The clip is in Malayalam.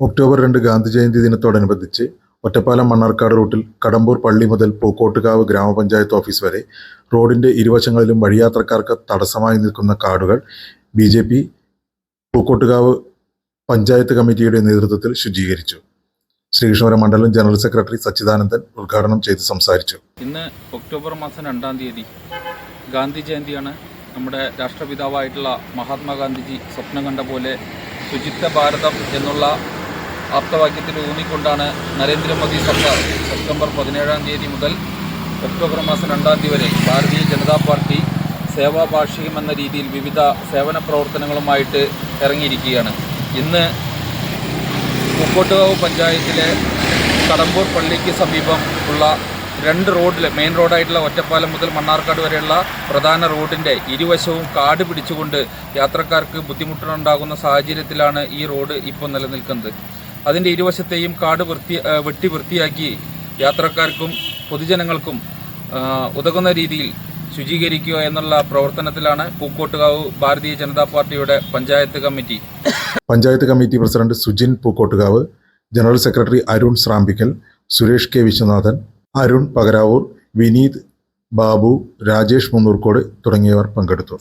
ഒക്ടോബർ രണ്ട് ഗാന്ധി ജയന്തി ദിനത്തോടനുബന്ധിച്ച് ഒറ്റപ്പാലം മണ്ണാർക്കാട് റൂട്ടിൽ കടമ്പൂർ പള്ളി മുതൽ പൂക്കോട്ടുകാവ് ഗ്രാമപഞ്ചായത്ത് ഓഫീസ് വരെ റോഡിന്റെ ഇരുവശങ്ങളിലും വഴിയാത്രക്കാർക്ക് തടസ്സമായി നിൽക്കുന്ന കാടുകൾ B J P Pookkottukavu panchayat കമ്മിറ്റിയുടെ നേതൃത്വത്തിൽ ശുചീകരിച്ചു. ശ്രീകൃഷ്ണപുരം മണ്ഡലം ജനറൽ സെക്രട്ടറി സച്ചിദാനന്ദൻ ഉദ്ഘാടനം ചെയ്ത് സംസാരിച്ചു. ഇന്ന് ഒക്ടോബർ മാസം രണ്ടാം തീയതി ഗാന്ധി ജയന്തിയാണ് നമ്മുടെ രാഷ്ട്രപിതാവായിട്ടുള്ള മഹാത്മാഗാന്ധിജി സ്വപ്നം കണ്ട പോലെ ശുചിത്വ ഭാരതം എന്നുള്ള ആപ്തവാക്യത്തിൽ ഊന്നിക്കൊണ്ടാണ് നരേന്ദ്രമോദി സർക്കാർ സെപ്റ്റംബർ പതിനേഴാം തീയതി മുതൽ ഒക്ടോബർ മാസം രണ്ടാം തീയതി വരെ ഭാരതീയ ജനതാ പാർട്ടി സേവാ വാർഷികം എന്ന രീതിയിൽ വിവിധ സേവന പ്രവർത്തനങ്ങളുമായിട്ട് ഇറങ്ങിയിരിക്കുകയാണ്. ഇന്ന് പൂക്കോട്ടുകാവ് പഞ്ചായത്തിലെ കടമ്പൂർ പള്ളിക്ക് സമീപം ഉള്ള രണ്ട് റോഡിൽ മെയിൻ റോഡായിട്ടുള്ള ഒറ്റപ്പാലം മുതൽ മണ്ണാർക്കാട് വരെയുള്ള പ്രധാന റോഡിന്റെ ഇരുവശവും കാട് പിടിച്ചുകൊണ്ട് യാത്രക്കാർക്ക് ബുദ്ധിമുട്ടുണ്ടാകുന്ന സാഹചര്യത്തിലാണ് ഈ റോഡ് ഇപ്പോൾ നിലനിൽക്കുന്നത്. അതിന്റെ ഇരുവശത്തെയും കാട് വൃത്തി വെട്ടി വൃത്തിയാക്കി യാത്രക്കാർക്കും പൊതുജനങ്ങൾക്കും ഉതകുന്ന രീതിയിൽ ശുചീകരിക്കുക എന്നുള്ള പ്രവർത്തനത്തിലാണ് പൂക്കോട്ടുകാവ് ഭാരതീയ ജനതാ പാർട്ടിയുടെ panchayat committee. Panchayat committee president Sujin Pookkottukavu general secretary Arun Shrampikkal Suresh K Viswanathan Arun Pakaravoor Vineeth Babu Rajesh Munnurkode തുടങ്ങിയവർ പങ്കെടുത്തു.